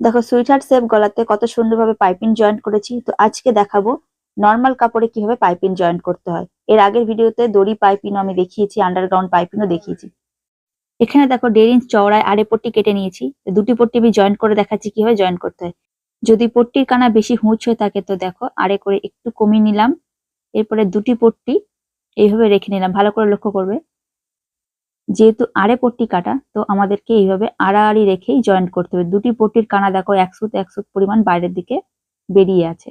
দেখো sweetheart shape গলাতে কত সুন্দরভাবে পাইপিং জয়েন্ট করেছি। তো আজকে দেখাবো নর্মাল কাপড়ে কীভাবে পাইপিং জয়েন্ট করতে হয়। এর আগের ভিডিওতে দড়ি পাইপিংও আমি দেখিয়েছি আন্ডারগ্রাউন্ড পাইপিংও দেখিয়েছি। এখানে দেখো দেড় ইঞ্চ চওড়ায় আড়ে পট্টি কেটে নিয়েছি। দুটি পট্টি আমি জয়েন্ট করে দেখাচ্ছি কীভাবে জয়েন্ট করতে হয়। যদি পট্টির কানা বেশি হুঁচ হয়ে থাকে তো দেখো আড়ে করে একটু কমিয়ে নিলাম। এরপরে দুটি পট্টি এইভাবে রেখে নিলাম। ভালো করে লক্ষ্য করবে। যেহেতু আড়ে পট্টি কাটা, তো আমাদেরকে এইভাবে আড়াআড়ি রেখেই জয়েন্ট করতে হবে। দুটি পট্টির কানা দেখো এক সুত এক সুত পরিমাণ বাইরের দিকে বেরিয়ে আছে।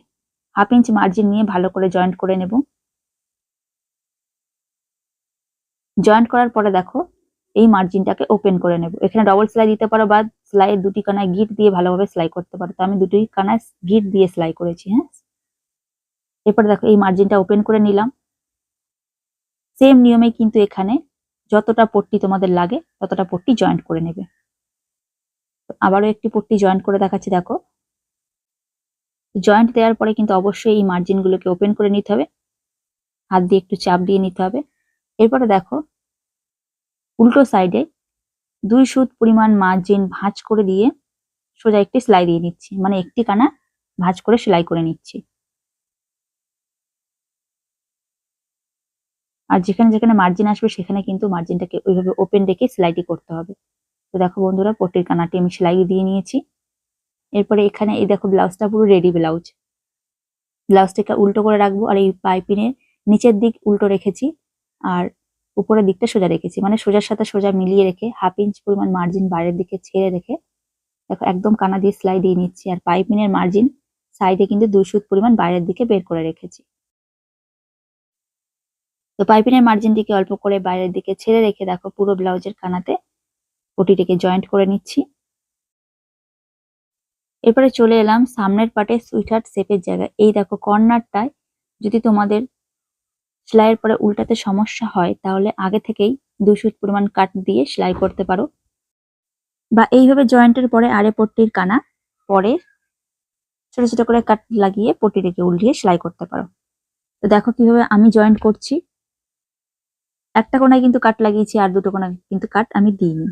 হাফ ইঞ্চ মার্জিন নিয়ে ভালো করে জয়েন্ট করে নেব। জয়েন্ট করার পরে দেখো, এই মার্জিনটাকে ওপেন করে নেব। এখানে ডবল সেলাই দিতে পারো বা সেলাইয়ের দুটি কানায় গিট দিয়ে ভালোভাবে সেলাই করতে পারো। তো আমি দুটি কানায় গিট দিয়ে সেলাই করেছি হ্যাঁ? এরপরে দেখো, এই মার্জিনটা ওপেন করে নিলাম। সেম নিয়মে কিন্তু এখানে যতটা পট্টি তোমাদের লাগে, ততটা পট্টি জয়েন্ট করে নেবে। আবারও একটি পট্টি জয়েন্ট করে দেখাচ্ছি, দেখো। জয়েন্ট দেওয়ার পরে কিন্তু অবশ্যই এই মার্জিনগুলোকে ওপেন করে নিতে হবে। হাত দিয়ে একটু চাপ দিয়ে নিতে হবে। এরপরে দেখো, উল্টো সাইডে দুই সুত পরিমাণ মার্জিন ভাঁজ করে দিয়ে সোজা একটি সেলাই দিয়ে নিচ্ছি। মানে একটি কানা ভাঁজ করে সেলাই করে নিচ্ছি। আর যেখানে যেখানে মার্জিন আসবে, সেখানে কিন্তু মার্জিনটাকে ওইভাবে ওপেন রেখে সেলাইটি করতে হবে। তো দেখো বন্ধুরা, পট্টির কানাটি আমি সেলাই দিয়ে নিয়েছি। এরপরে এখানে এই দেখো ব্লাউজটা পুরো রেডি ব্লাউজ। ব্লাউজটাকে উল্টো করে রাখব আর এই পাইপিনের নিচের দিক উল্টো রেখেছি আর উপরের দিকটা সোজা রেখেছি। মানে সোজার সাথে সোজা মিলিয়ে রেখে হাফ ইঞ্চ পরিমাণ মার্জিন বাইরের দিকে ছেড়ে রেখে দেখো একদম কানা দিয়ে সেলাই দিয়ে নিচ্ছি। আর পাইপিনের মার্জিন সাইডে কিন্তু দুই সুত পরিমাণ বাইরের দিকে বের করে রেখেছি। তো পাইপিনের মার্জিনটিকে অল্প করে বাইরের দিকে ছেড়ে রেখে দেখো পুরো ব্লাউজের কানাতে পটিটিকে জয়েন্ট করে নিচ্ছি। এরপরে চলে এলাম সামনের পাটে সুইটহার্ট শেপের জায়গায়। এই দেখো কর্নারটায় যদি তোমাদের সেলাইয়ের পরে উল্টাতে সমস্যা হয়, তাহলে আগে থেকেই সুত পরিমাণ কাট দিয়ে সেলাই করতে পারো। বা এইভাবে জয়েন্টের পরে আরে পট্টির কানা, পরে ছোট ছোট করে কাট লাগিয়ে পট্টিটিকে উল্টিয়ে সেলাই করতে পারো। তো দেখো কীভাবে আমি জয়েন্ট করছি। একটা কোনায় কিন্তু কাট লাগিয়েছি, আর দুটো কোনায় কিন্তু কাট আমি দিইনি।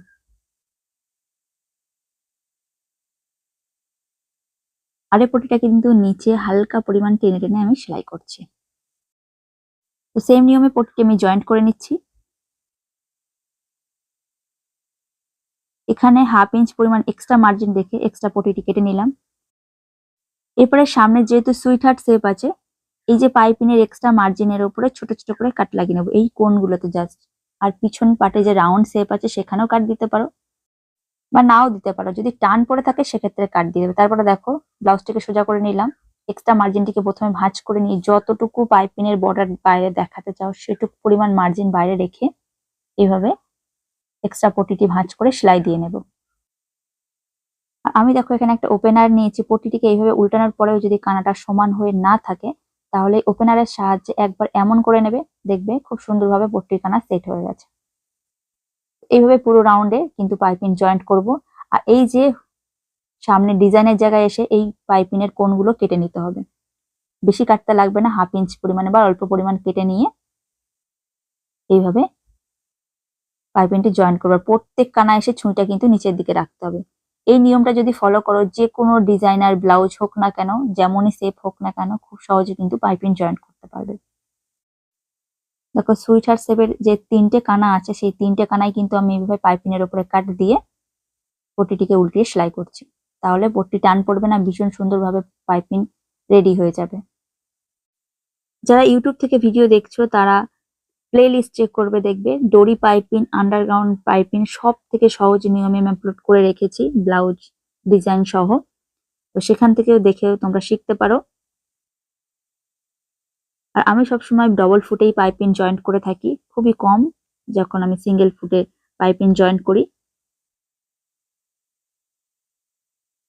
আরে পটিটা কিন্তু নিচে হালকা পরিমাণ টেনে টেনে আমি সেলাই করছি। তো সেম নিয়মে পটিটি আমি জয়েন্ট করে নিচ্ছি। এখানে হাফ ইঞ্চ পরিমাণ এক্সট্রা মার্জিন দেখে এক্সট্রা পটিটি কেটে নিলাম। এরপরে সামনে যেহেতু সুইট হার্ট শেপ আছে এই যে পাইপিনের এক্সট্রা মার্জিনের উপরে ছোট ছোট করে কাট লাগিয়ে নেব। এই কোনগুলোতে জাস্ট আর পিছন পাটে যে রাউন্ড শেপ আছে, সেখানেও কাট দিতে পারো। বা নাও দিতে পারো। যদি টান পড়ে থাকে, সেক্ষেত্রে কাট দিয়ে দেবে। তারপরে দেখো ব্লাউজটিকে সোজা করে নিলাম। এক্সট্রা মার্জিনটিকে প্রথমে ভাঁজ করে নিয়ে যতটুকু পাইপিনের বর্ডার বাইরে দেখাতে চাও, সেটুকু পরিমাণ মার্জিন বাইরে রেখে এইভাবে এক্সট্রা পটিটি ভাঁজ করে সেলাই দিয়ে নেব। আমি দেখো এখানে একটা ওপেনার নিয়েছি। পটিটিকে এইভাবে উল্টানোর পরেও যদি কানাটা সমান হয়ে না থাকে তাহলে ওপেনারের সাহায্যে একবার এমন করে নেবে, দেখবে খুব সুন্দরভাবে পট্টির কানা সেট হয়ে গেছে। এইভাবে পুরো রাউন্ডে কিন্তু পাইপিন জয়েন্ট করব। আর এই যে সামনে ডিজাইনের জায়গায় এসে এই পাইপিনের কোনগুলো কেটে নিতে হবে। বেশি কাটতে লাগবে না হাফ ইঞ্চ পরিমাণে বা অল্প পরিমাণ কেটে নিয়ে এইভাবে পাইপিনটি জয়েন্ট করবার প্রত্যেক কানা এসে ছুঁইটা কিন্তু নিচের দিকে রাখতে হবে। এই নিয়মটা যদি ফলো করো যে কোনো ডিজাইনার ব্লাউজ হোক না কেন, যেমনই সেপ হোক না কেন, খুব সহজে কিন্তু পাইপিং জয়েন্ট করতে পারবে। দেখো সুইট হার্ট শেপের যে তিনটে কানা আছে, সেই তিনটে কানায় কিন্তু আমি এইভাবে পাইপিনের উপরে কাট দিয়ে পট্টিটিকে উল্টিয়ে সেলাই করছি। তাহলে পট্টি টান পড়বে না, ভীষণ সুন্দরভাবে পাইপিং রেডি হয়ে যাবে। যারা ইউটিউব থেকে ভিডিও দেখছ, তারা প্লে লিস্ট চেক করবে, দেখবে ডোরি পাইপিং আন্ডারগ্রাউন্ড পাইপিং সব থেকে সহজ নিয়মে আমি আপলোড করে রেখেছি ব্লাউজ ডিজাইন সহ। তো সেখান থেকেও দেখেও তোমরা শিখতে পারো। আর আমি সবসময় ডবল ফুটেই পাইপিং জয়েন্ট করে থাকি, খুবই কম যখন আমি সিঙ্গেল ফুটে পাইপিং জয়েন্ট করি।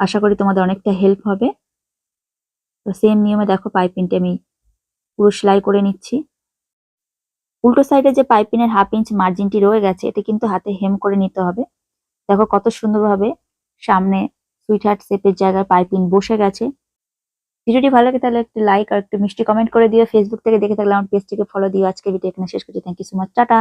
আশা করি তোমাদের অনেকটা হেল্প হবে। তো সেম নিয়মে দেখো পাইপিংটি আমি পুরো সেলাই করে নিচ্ছি। উল্টো সাইডে যে পাইপিনের হাফ ইঞ্চ মার্জিনটি রয়ে গেছে এটা কিন্তু হাতে হেম করে নিতে হবে। দেখো কত সুন্দরভাবে সামনে সুইট হার্ট শেপের জায়গায় পাইপিং বসে গেছে। ভিডিওটি ভালো লাগে তাহলে একটি লাইক আর একটু মিষ্টি কমেন্ট করে দিও। ফেসবুক থেকে দেখে থাকলে আমার পেজটিকে ফলো দিও। আজকে ভিডিও এখানে শেষ করছি। Thank you so much tata.